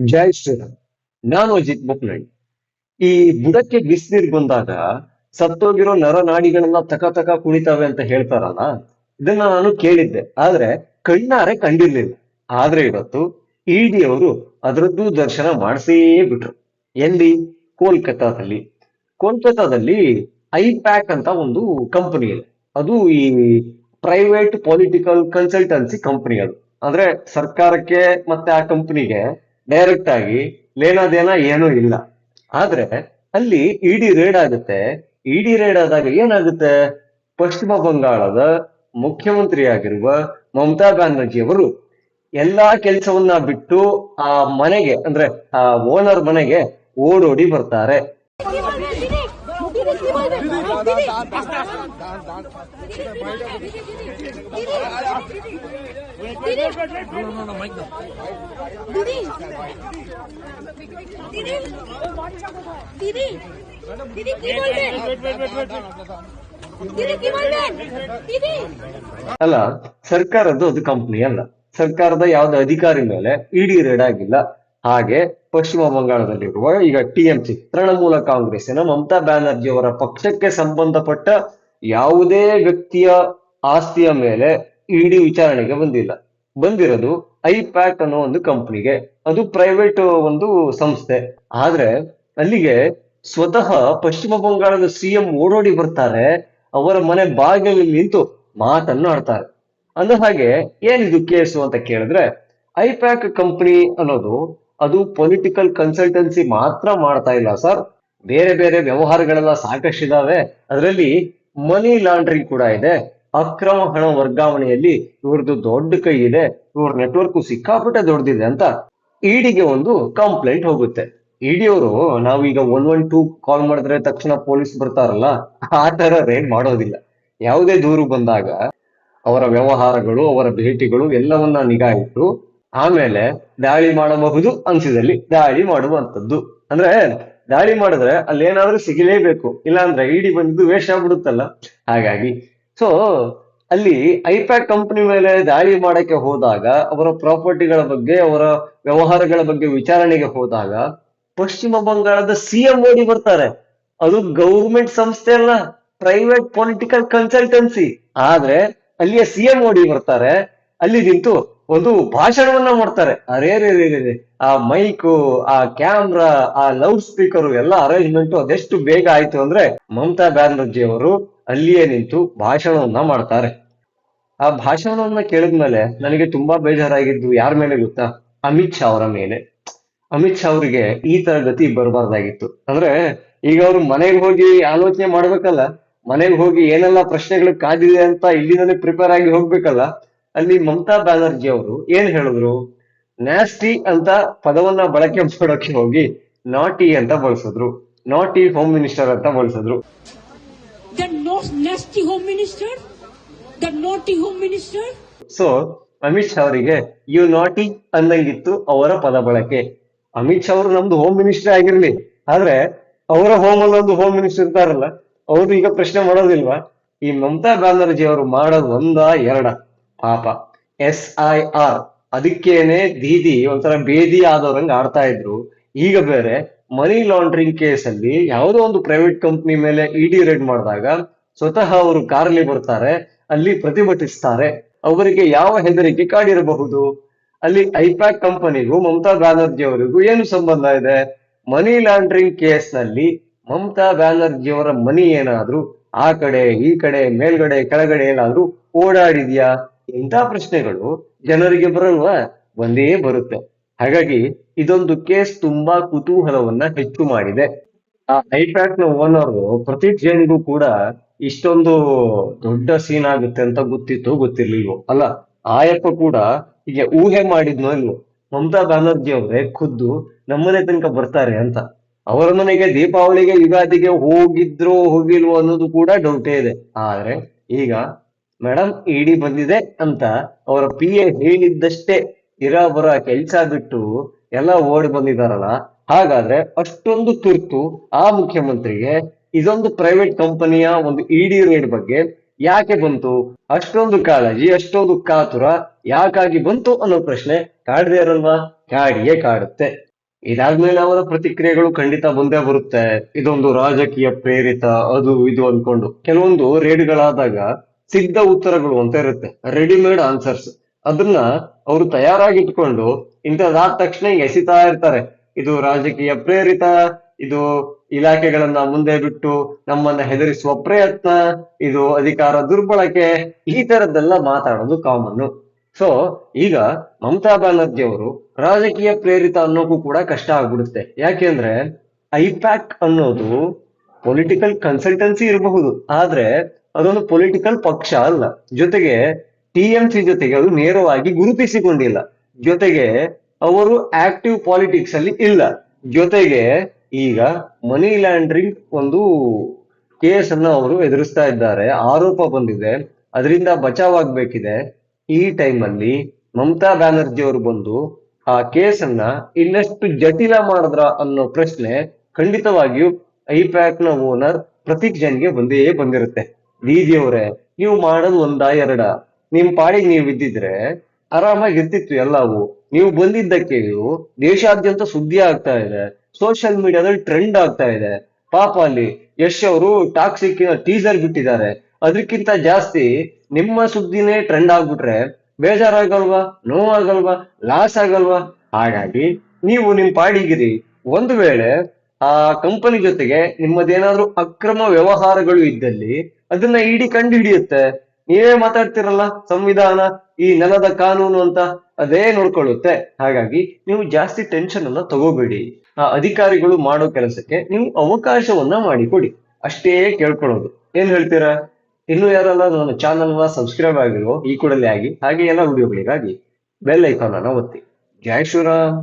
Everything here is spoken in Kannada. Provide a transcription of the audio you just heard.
ಜೈ ಶ್ರೀರಾಮ್. ನಾನು ಅಜಿತ್ ಬೊಪ್ನಳ್ಳಿ ಈ ಬುಡಕ್ಕೆ ಬಿಸಿನೀರ್ ಬಂದಾಗ ಸತ್ತೋಗಿರೋ ನರನಾಡಿಗಳೆಲ್ಲ ತಕ ತಕ ಕುಣಿತಾವೆ ಅಂತ ಹೇಳ್ತಾರಲ್ಲ, ಇದನ್ನ ನಾನು ಕೇಳಿದ್ದೆ. ಆದ್ರೆ ಕಣ್ಣಾರೆ ಕಂಡಿರ್ಲಿಲ್ಲ. ಆದ್ರೆ ಇವತ್ತು ಇಡಿ ಅವರು ಅದರದ್ದು ದರ್ಶನ ಮಾಡಿಸೇ ಬಿಟ್ರು. ಎಲ್ಲಿ? ಕೋಲ್ಕತ್ತಾದಲ್ಲಿ. ಕೋಲ್ಕತ್ತಾದಲ್ಲಿ ಐಪ್ಯಾಕ್ ಅಂತ ಒಂದು ಕಂಪನಿ ಇದೆ. ಅದು ಈ ಪ್ರೈವೇಟ್ ಪೊಲಿಟಿಕಲ್ ಕನ್ಸಲ್ಟೆನ್ಸಿ ಕಂಪನಿ ಅದು. ಅಂದ್ರೆ ಸರ್ಕಾರಕ್ಕೆ ಮತ್ತೆ ಆ ಕಂಪನಿಗೆ ಡೈರೆಕ್ಟ್ ಆಗಿ ಲೇನಾದೇನ ಏನೂ ಇಲ್ಲ. ಆದ್ರೆ ಅಲ್ಲಿ ಇಡಿ ರೇಡ್ ಆಗುತ್ತೆ. ಇಡಿ ರೇಡ್ ಆದಾಗ ಏನಾಗುತ್ತೆ? ಪಶ್ಚಿಮ ಬಂಗಾಳದ ಮುಖ್ಯಮಂತ್ರಿ ಆಗಿರುವ ಮಮತಾ ಬ್ಯಾನರ್ಜಿ ಅವರು ಎಲ್ಲಾ ಕೆಲಸವನ್ನ ಬಿಟ್ಟು ಆ ಮನೆಗೆ, ಅಂದ್ರೆ ಆ ಓನರ್ ಮನೆಗೆ ಓಡೋಡಿ ಬರ್ತಾರೆ. দিদি দিদি কি বলবেন দিদি কি বলবেন দিদি ಅಲ್ಲ ಸರ್ಕಾರದ್ದು ಅದು ಕಂಪನಿ ಅಲ್ಲ ಸರ್ಕಾರದ ಯಾವ್ದು ಅಧಿಕಾರಿ ಮೇಲೆ ಇಡಿ ರೇಡ್ ಆಗಿಲ್ಲ ಹಾಗೆ ಪಶ್ಚಿಮ ಬಂಗಾಳದಲ್ಲಿರುವ ಈಗ ಟಿಎಂಸಿ ತೃಣಮೂಲ ಕಾಂಗ್ರೆಸ್ಸಿನ ಮಮತಾ ಬ್ಯಾನರ್ಜಿ ಅವರ ಪಕ್ಷಕ್ಕೆ ಸಂಬಂಧಪಟ್ಟ ಯಾವುದೇ ವ್ಯಕ್ತಿಯ ಆಸ್ತಿಯ ಮೇಲೆ ಇಡಿ ವಿಚಾರಣೆಗೆ ಬಂದಿಲ್ಲ. ಬಂದಿರೋದು ಐಪ್ಯಾಕ್ ಅನ್ನೋ ಒಂದು ಕಂಪ್ನಿಗೆ. ಅದು ಪ್ರೈವೇಟ್ ಒಂದು ಸಂಸ್ಥೆ. ಆದ್ರೆ ಅಲ್ಲಿಗೆ ಸ್ವತಃ ಪಶ್ಚಿಮ ಬಂಗಾಳದ ಸಿಎಂ ಓಡೋಡಿ ಬರ್ತಾರೆ. ಅವರ ಮನೆ ಬಾಗಿಲಲ್ಲಿ ನಿಂತು ಮಾತನ್ನು ಆಡ್ತಾರೆ. ಅಂದ ಹಾಗೆ ಏನಿದು ಕೇಸು ಅಂತ ಕೇಳಿದ್ರೆ ಐಪ್ಯಾಕ್ ಕಂಪನಿ ಅನ್ನೋದು ಅದು ಪೊಲಿಟಿಕಲ್ ಕನ್ಸಲ್ಟೆನ್ಸಿ ಮಾತ್ರ ಮಾಡ್ತಾ ಇಲ್ಲ ಸರ್ ಬೇರೆ ಬೇರೆ ವ್ಯವಹಾರಗಳೆಲ್ಲ ಸಾಕಷ್ಟಿದಾವೆ. ಅದರಲ್ಲಿ ಮನಿ ಲಾಂಡ್ರಿಂಗ್ ಕೂಡ ಇದೆ. ಅಕ್ರಮ ಹಣ ವರ್ಗಾವಣೆಯಲ್ಲಿ ಇವ್ರದ್ದು ದೊಡ್ಡ ಕೈ ಇದೆ. ಇವ್ರ ನೆಟ್ವರ್ಕ್ ಸಿಕ್ಕಾಪಟ್ಟೆ ದೊಡ್ಡದಿದೆ ಅಂತ ಇಡಿಗೆ ಒಂದು ಕಂಪ್ಲೇಂಟ್ ಹೋಗುತ್ತೆ. ಇಡಿ ಅವರು ನಾವೀಗ ಒನ್ ಒನ್ ಟೂ ಕಾಲ್ ಮಾಡಿದ್ರೆ ತಕ್ಷಣ ಪೊಲೀಸ್ ಬರ್ತಾರಲ್ಲ, ಆ ತರ ರೇಡ್ ಮಾಡೋದಿಲ್ಲ. ಯಾವುದೇ ದೂರು ಬಂದಾಗ ಅವರ ವ್ಯವಹಾರಗಳು, ಅವರ ಭೇಟಿಗಳು ಎಲ್ಲವನ್ನ ನಿಗಾ ಇಟ್ಟು ಆಮೇಲೆ ದಾಳಿ ಮಾಡಬಹುದು ಅಂಶದಲ್ಲಿ ದಾಳಿ ಮಾಡುವಂಥದ್ದು. ಅಂದ್ರೆ ದಾಳಿ ಮಾಡಿದ್ರೆ ಅಲ್ಲಿ ಏನಾದ್ರೂ ಸಿಗಲೇಬೇಕು. ಇಲ್ಲಾಂದ್ರೆ ಇಡಿ ಬಂದಿದ್ದು ವೇಷ ಆಗ್ಬಿಡುತ್ತಲ್ಲ. ಹಾಗಾಗಿ ಸೊ ಅಲ್ಲಿ ಐಪ್ಯಾಕ್ ಕಂಪನಿ ಮೇಲೆ ದಾಳಿ ಮಾಡಕ್ಕೆ ಹೋದಾಗ, ಅವರ ಪ್ರಾಪರ್ಟಿಗಳ ಬಗ್ಗೆ, ಅವರ ವ್ಯವಹಾರಗಳ ಬಗ್ಗೆ ವಿಚಾರಣೆಗೆ ಹೋದಾಗ, ಪಶ್ಚಿಮ ಬಂಗಾಳದ ಸಿಎಂ ಓಡಿ ಬರ್ತಾರೆ. ಅದು ಗೌರ್ಮೆಂಟ್ ಸಂಸ್ಥೆ ಅಲ್ಲ ಪ್ರೈವೇಟ್ ಪೊಲಿಟಿಕಲ್ ಕನ್ಸಲ್ಟೆನ್ಸಿ ಆದ್ರೆ ಅಲ್ಲಿಯ ಸಿಎಂ ಓಡಿ ಬರ್ತಾರೆ. ಅಲ್ಲಿ ನಿಂತು ಒಂದು ಭಾಷಣವನ್ನ ಮಾಡ್ತಾರೆ. ಅರೇ ರೇ. ಆ ಮೈಕು ಆ ಕ್ಯಾಮ್ರಾ ಆ ಲೌಡ್ ಸ್ಪೀಕರ್ ಎಲ್ಲ ಅರೇಂಜ್ಮೆಂಟ್ ಅದೆಷ್ಟು ಬೇಗ ಆಯ್ತು ಅಂದ್ರೆ ಮಮತಾ ಬ್ಯಾನರ್ಜಿ ಅವರು ಅಲ್ಲಿಯೇ ನಿಂತು ಭಾಷಣವನ್ನ ಮಾಡ್ತಾರೆ. ಆ ಭಾಷಣವನ್ನ ಕೇಳಿದ್ಮೇಲೆ ನನಗೆ ತುಂಬಾ ಬೇಜಾರಾಗಿದ್ದು ಯಾರ ಮೇಲೆ ಗೊತ್ತಾ? ಅಮಿತ್ ಶಾ ಅವರ ಮೇಲೆ. ಅಮಿತ್ ಶಾ ಅವರಿಗೆ ಈ ತರ ಗತಿ ಬರಬಾರ್ದಾಗಿತ್ತು. ಅಂದ್ರೆ ಈಗ ಅವ್ರು ಮನೆಗೆ ಹೋಗಿ ಆಲೋಚನೆ ಮಾಡ್ಬೇಕಲ್ಲ, ಮನೆಗೆ ಹೋಗಿ ಏನೆಲ್ಲ ಪ್ರಶ್ನೆಗಳು ಕಾದಿದೆ ಅಂತ ಇಲ್ಲಿಂದಲೇ ಪ್ರಿಪೇರ್ ಆಗಿ ಹೋಗ್ಬೇಕಲ್ಲ ಅಲ್ಲಿ ಮಮತಾ ಬ್ಯಾನರ್ಜಿ ಅವರು ಏನ್ ಹೇಳಿದ್ರು? ನ್ಯಾಸ್ಟಿ ಅಂತ ಪದವನ್ನ ಬಳಕೆ ಮಾಡೋಕೆ ಹೋಗಿ ನಾಟಿ ಅಂತ ಬಳಸಿದ್ರು. ನಾಟಿ ಹೋಮ್ ಮಿನಿಸ್ಟರ್ ಅಂತ ಬಳಸಿದ್ರು. ಸೊ ಅಮಿತ್ ಶಾ ಅವರಿಗೆ ಯು ನಾಟಿ ಅಂದಂಗಿತ್ತು ಅವರ ಪದ ಬಳಕೆ. ಅಮಿತ್ ಶಾ ಅವರು ನಮ್ದು ಹೋಮ್ ಮಿನಿಸ್ಟರ್ ಆಗಿರ್ಲಿ. ಆದ್ರೆ ಅವರ ಹೋಮ್ ಅಲ್ಲೊಂದು ಹೋಮ್ ಮಿನಿಸ್ಟರ್ ಇರ್ತಾರಲ್ಲ ಅವರು ಈಗ ಪ್ರಶ್ನೆ ಮಾಡೋದಿಲ್ವಾ? ಈ ಮಮತಾ ಬ್ಯಾನರ್ಜಿ ಅವರು ಮಾಡೋದು ಒಂದ ಎರಡ? ಪಾಪ. S I R. ಅದಕ್ಕೇನೆ ದೀದಿ ಒಂಥರ ಬೇದಿ ಆದವ್ರಂಗ್ ಆಡ್ತಾ ಇದ್ರು. ಈಗ ಬೇರೆ ಮನಿ ಲಾಂಡ್ರಿಂಗ್ ಕೇಸ್ ಅಲ್ಲಿ ಯಾವುದೋ ಒಂದು ಪ್ರೈವೇಟ್ ಕಂಪ್ನಿ ಮೇಲೆ ಇಡಿ ರೇಡ್ ಮಾಡಿದಾಗ ಸ್ವತಃ ಅವರು ಕಾರಲ್ಲಿ ಬರ್ತಾರೆ, ಅಲ್ಲಿ ಪ್ರತಿಭಟಿಸ್ತಾರೆ. ಅವರಿಗೆ ಯಾವ ಹೆದರಿಕೆ ಕಾಡಿರಬಹುದು? ಅಲ್ಲಿ ಐಪ್ಯಾಕ್ ಕಂಪನಿಗೂ, ಮಮತಾ ಬ್ಯಾನರ್ಜಿ ಅವರಿಗೂ ಏನು ಸಂಬಂಧ ಇದೆ? ಮನಿ ಲಾಂಡ್ರಿಂಗ್ ಕೇಸ್ನಲ್ಲಿ ಮಮತಾ ಬ್ಯಾನರ್ಜಿ ಅವರ ಮನಿ ಏನಾದ್ರೂ, ಆ ಕಡೆ, ಈ ಕಡೆ, ಮೇಲ್ಗಡೆ, ಕೆಳಗಡೆ ಏನಾದ್ರೂ ಓಡಾಡಿದ್ಯಾ? ಇಂಥ ಪ್ರಶ್ನೆಗಳು ಜನರಿಗೆ ಬರಲ್ವ ಒಂದೇ ಬರುತ್ತೆ. ಹಾಗಾಗಿ ಇದೊಂದು ಕೇಸ್ ತುಂಬಾ ಕುತೂಹಲವನ್ನ ಹೆಚ್ಚು ಮಾಡಿದೆ. ಆ ಐಪ್ಯಾಕ್ನ ಓನರ್ ಪ್ರತಿ ಜೈನ್ಗೂ ಕೂಡ ಇಷ್ಟೊಂದು ದೊಡ್ಡ ಸೀನ್ ಆಗುತ್ತೆ ಅಂತ ಗೊತ್ತಿತ್ತು ಗೊತ್ತಿರ್ಲಿಲ್ವೋ. ಅಲ್ಲ, ಆಯಪ್ಪ ಕೂಡ ಹೀಗೆ ಊಹೆ ಮಾಡಿದ್ನೋ ಇಲ್ವೋ? ಮಮತಾ ಬ್ಯಾನರ್ಜಿ ಅವರೇ ಖುದ್ದು ನಮ್ಮನೆ ತನಕ ಬರ್ತಾರೆ ಅಂತ. ಅವರ ಮನೆಗೆ ದೀಪಾವಳಿಗೆ ಯುಗಾದಿಗೆ ಹೋಗಿದ್ರೋ ಹೋಗಿಲ್ವೋ ಅನ್ನೋದು ಕೂಡ ಡೌಟೇ ಇದೆ. ಆದ್ರೆ ಈಗ ಮೇಡಮ್ ಇಡಿ ಬಂದಿದೆ ಅಂತ ಅವರ ಪಿ ಎ ಹೇಳಿದ್ದಷ್ಟೇ ಇರ ಬರ ಕೆಲ್ಸ ಬಿಟ್ಟು ಎಲ್ಲ ಓಡಿ ಬಂದಿದಾರಲ್ಲ. ಹಾಗಾದ್ರೆ ಅಷ್ಟೊಂದು ತುರ್ತು ಆ ಮುಖ್ಯಮಂತ್ರಿಗೆ ಇದೊಂದು ಪ್ರೈವೇಟ್ ಕಂಪನಿಯ ಒಂದು ಇಡಿ ರೇಡ್ ಬಗ್ಗೆ ಯಾಕೆ ಬಂತು? ಅಷ್ಟೊಂದು ಕಾಳಜಿ, ಅಷ್ಟೊಂದು ಕಾತುರ ಯಾಕಾಗಿ ಬಂತು ಅನ್ನೋ ಪ್ರಶ್ನೆ ಕಾಡದೇ ಇರಲ್ವಾ? ಕಾಡಿಯೇ ಕಾಡುತ್ತೆ. ಇದಾದ್ಮೇಲೆ ಅವರ ಪ್ರತಿಕ್ರಿಯೆಗಳು ಖಂಡಿತ ಬಂದೇ ಬರುತ್ತೆ. ಇದೊಂದು ರಾಜಕೀಯ ಪ್ರೇರಿತ ಅದು ಇದು ಅನ್ಕೊಂಡು. ಕೆಲವೊಂದು ರೇಡ್ಗಳಾದಾಗ ಸಿದ್ಧ ಉತ್ತರಗಳು ಅಂತ ಇರುತ್ತೆ. ರೆಡಿಮೇಡ್ ಆನ್ಸರ್ಸ್ ಅದನ್ನ ಅವರು ತಯಾರಾಗಿಟ್ಕೊಂಡು ಇಂಥದ್ದಾದ ತಕ್ಷಣ ಎಸಿತಾ ಇರ್ತಾರೆ. ಇದು ರಾಜಕೀಯ ಪ್ರೇರಿತ, ಇದು ಇಲಾಖೆಗಳನ್ನ ಮುಂದೆ ಬಿಟ್ಟು ನಮ್ಮನ್ನ ಹೆದರಿಸುವ ಪ್ರಯತ್ನ, ಇದು ಅಧಿಕಾರ ದುರ್ಬಳಕೆ, ಈ ತರದ್ದೆಲ್ಲ ಮಾತಾಡೋದು ಕಾಮನ್ ಸೊ ಈಗ ಮಮತಾ ಬ್ಯಾನರ್ಜಿ ಅವರು ರಾಜಕೀಯ ಪ್ರೇರಿತ ಅನ್ನೋಕ್ಕೂ ಕೂಡ ಕಷ್ಟ ಆಗ್ಬಿಡುತ್ತೆ. ಯಾಕೆಂದ್ರೆ ಐಪ್ಯಾಕ್ ಅನ್ನೋದು ಪೊಲಿಟಿಕಲ್ ಕನ್ಸಲ್ಟೆನ್ಸಿ ಇರಬಹುದು. ಆದ್ರೆ ಅದೊಂದು ಪೊಲಿಟಿಕಲ್ ಪಕ್ಷ ಅಲ್ಲ. ಜೊತೆಗೆ ಟಿ ಎಂ ಸಿ ಜೊತೆಗೆ ಅದು ನೇರವಾಗಿ ಗುರುತಿಸಿಕೊಂಡಿಲ್ಲ. ಜೊತೆಗೆ ಅವರು ಆಕ್ಟಿವ್ ಪಾಲಿಟಿಕ್ಸ್ ಅಲ್ಲಿ ಇಲ್ಲ. ಜೊತೆಗೆ ಈಗ ಮನಿ ಲ್ಯಾಂಡ್ರಿಂಗ್ ಒಂದು ಕೇಸ್ ಅನ್ನ ಅವರು ಎದುರಿಸ್ತಾ ಇದ್ದಾರೆ. ಆರೋಪ ಬಂದಿದೆ. ಅದರಿಂದ ಬಚಾವಾಗ್ಬೇಕಿದೆ. ಈ ಟೈಮಲ್ಲಿ ಮಮತಾ ಬ್ಯಾನರ್ಜಿ ಅವರು ಬಂದು ಆ ಕೇಸನ್ನ ಇನ್ನಷ್ಟು ಜಟಿಲ ಮಾಡಿದ್ರ ಅನ್ನೋ ಪ್ರಶ್ನೆ ಖಂಡಿತವಾಗಿಯೂ ಐಪ್ಯಾಕ್ನ ಓನರ್ ಪ್ರತೀಕ್ ಜೈನ್ಗೆ ಬಂದೇ ಬಂದಿರುತ್ತೆ. ದೀದಿ ಅವ್ರೆ ನೀವು ಮಾಡೋದು ಒಂದ ಎರಡ. ನಿಮ್ ಪಾಡಿಗೆ ನೀವು ಇದ್ದಿದ್ರೆ ಆರಾಮಾಗಿ ಇರ್ತಿತ್ತು ಎಲ್ಲವೂ. ನೀವು ಬಂದಿದ್ದಕ್ಕೆ ಇದು ದೇಶಾದ್ಯಂತ ಸುದ್ದಿ ಆಗ್ತಾ ಇದೆ ಸೋಷಿಯಲ್ ಮೀಡಿಯಾದಲ್ಲಿ ಟ್ರೆಂಡ್ ಆಗ್ತಾ ಇದೆ. ಪಾಪ ಅಲ್ಲಿ ಯಶ್ ಅವರು ಟಾಕ್ಸಿಕ್ ಟೀಸರ್ ಬಿಟ್ಟಿದ್ದಾರೆ. ಅದಕ್ಕಿಂತ ಜಾಸ್ತಿ ನಿಮ್ಮ ಸುದ್ದಿನೇ ಟ್ರೆಂಡ್ ಆಗ್ಬಿಟ್ರೆ ಬೇಜಾರಾಗಲ್ವಾ, ನೋವಾಗಲ್ವಾ ಲಾಸ್ ಆಗಲ್ವಾ? ಹಾಗಾಗಿ ನೀವು ನಿಮ್ ಪಾಡಿಗಿರಿ. ಒಂದು ವೇಳೆ ಆ ಕಂಪನಿ ಜೊತೆಗೆ ನಿಮ್ಮದೇನಾದ್ರೂ ಅಕ್ರಮ ವ್ಯವಹಾರಗಳು ಇದ್ದಲ್ಲಿ ಅದನ್ನ ಇಡಿ ಕಂಡು ಹಿಡಿಯುತ್ತೆ ನೀವೇ ಮಾತಾಡ್ತಿರಲ್ಲ ಸಂವಿಧಾನ, ಈ ನೆಲದ ಕಾನೂನು ಅಂತ ಅದೇ ನೋಡ್ಕೊಳ್ಳುತ್ತೆ. ಹಾಗಾಗಿ ನೀವು ಜಾಸ್ತಿ ಟೆನ್ಷನ್ ಅನ್ನ ತಗೋಬೇಡಿ. ಆ ಅಧಿಕಾರಿಗಳು ಮಾಡೋ ಕೆಲಸಕ್ಕೆ ನೀವು ಅವಕಾಶವನ್ನ ಮಾಡಿಕೊಡಿ. ಅಷ್ಟೇ ಕೇಳ್ಕೊಳ್ಳೋದು. ಏನ್ ಹೇಳ್ತೀರಾ? ಇನ್ನು ಯಾರಲ್ಲ ನನ್ನ ಚಾನಲ್ನ ಸಬ್ಸ್ಕ್ರೈಬ್ ಆಗಿರೋ ಈ ಕೂಡಲೇ ಆಗಿ, ಹಾಗೆ ಎಲ್ಲ ವಿಡಿಯೋಗಳಿಗಾಗಿ ಬೆಲ್ ಐಕಾನ್ ಅನ್ನ ಒತ್ತಿ. ಜಯ ಶ್ರೀರಾಮ್.